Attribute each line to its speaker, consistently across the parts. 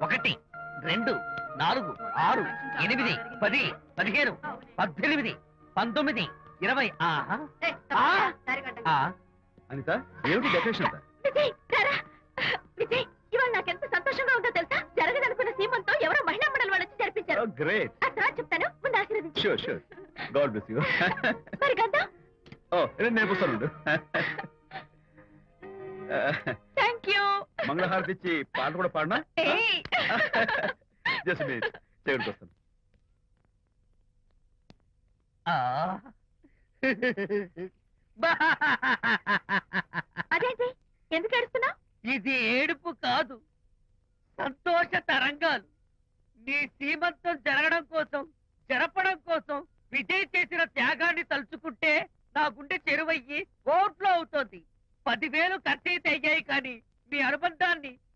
Speaker 1: ఒకటి రెండు నాలుగు ఆరు ఎనిమిది పది పదిహేను పద్దెనిమిది పంతొమ్మిది ఇరవై
Speaker 2: అనిత ఏమిటి డెకరేషన్
Speaker 3: ఇవాళ నాకెంత సంతోషంగా ఉందో తెలుసా? జరగదనుకున్న సీమంతో ఎవరో మహిళా మండలి వాళ్ళు వచ్చి జరిపించారు
Speaker 2: గ్రేట్
Speaker 3: ఆ తర్వాత చెప్తాను ముందు ఆశీర్వదించు.
Speaker 2: Sure sure God bless you
Speaker 3: మరి గంధం?
Speaker 2: ఓ నేను వస్తాను
Speaker 3: థ్యాంక్ యూ
Speaker 2: మంగళహారతి ఇచ్చి పాట కూడా పాడనా? జస్ట్ మినిట్ చేయడానికి వస్తాను.
Speaker 3: అదేంటి? ఎందుకు ఏడుస్తున్నావు?
Speaker 1: ఇది ఏడుపు కాదు. సంతోష తరంగాలు. నీ సీమంతం జరగడం కోసం జరపడం కోసం విజయ్ చేసిన త్యాగాన్ని తలుచుకుంటే నా గుండె చెరువయ్యి ఓట్లో అవుతోంది. పదివేలు ఖర్చయితే అయ్యాయి కానీ మీ అనుబంధాన్ని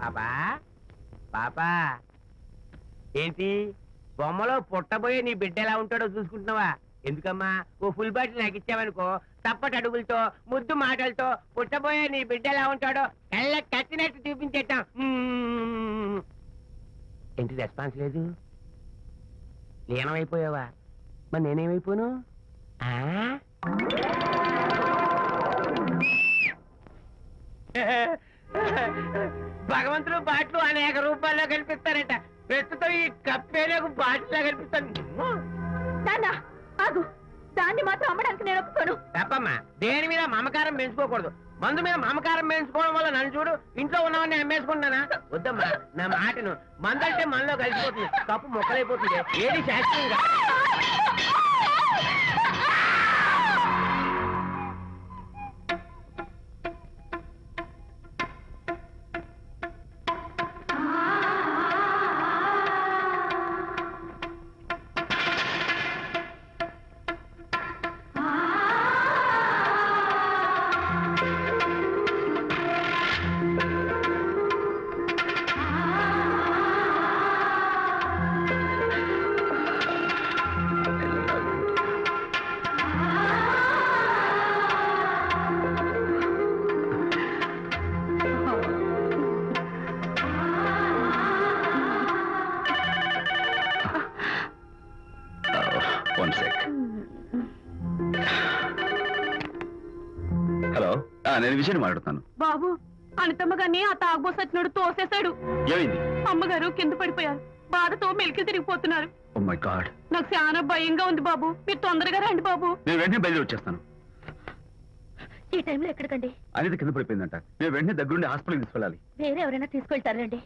Speaker 4: పాపా? పాపా? ఏంటి? బొమ్మలో పుట్టబోయే నీ బిడ్డ ఎలా ఉంటాడో చూసుకుంటున్నావా? ఎందుకమ్మా? ఓ ఫుల్ బాటిల్ నాకు ఇచ్చావనుకో తప్పటి అడుగులతో ముద్దు మాటలతో పుట్టబోయే నీ బిడ్డ ఎలా ఉంటాడో కళ్ళ కట్టినట్టు చూపించేటాం ఏంటి రెస్పాన్స్ లేదు? లీనమైపోయావా? మరి నేనేమైపోను? భగవంతుడు బాట్లు అనేక రూపాల్లో కనిపిస్తారట ప్రస్తుతం ఈ కప్పేలకు బాట్లా కనిపిస్తాను
Speaker 3: నాన్న ఆగు. దాన్ని మాత్రం అమ్మడానికి నేను ఒప్పుకోను.
Speaker 4: తప్పమ్మా. దేని మీద మమకారం పెంచుకోకూడదు. మందు మీద మమకారం పెంచుకోవడం వల్ల నన్ను చూడు ఇంట్లో ఉన్నవన్నీ అమ్మేసుకుంటానా వద్దమ్మా. నా మాటను మందంటే మనలో కలిసిపోతుంది. కప్పు మొక్కలైపోతుంది. ఏది శాస్త్రీయంగా
Speaker 2: హలో. నేను విజయ్ మాట్లాడుతాను.
Speaker 3: బాబు అనితమ్మ గారిని ఆ తాగుబోసు వచ్చినోడు తోసేశాడు.
Speaker 2: ఏమైంది?
Speaker 3: అమ్మగారు కింద పడిపోయారు. బాధతో మెలికి తిరిగిపోతున్నారు.
Speaker 2: ఓ మై గాడ్
Speaker 3: నాకు చాలా భయంగా ఉంది బాబు. మీరు తొందరగా రండి బాబు.
Speaker 2: నేను వెంటనే బయలుదేరి వచ్చేస్తాను.
Speaker 3: ఈ టైంలో ఎక్కడికండి?
Speaker 2: అనిత కింద పడిపోయిందంట. నేను వెంటనే దగ్గరుండి హాస్పిటల్కి తీసుకెళ్ళాలి.
Speaker 3: వేరే ఎవరైనా తీసుకెళ్తారండి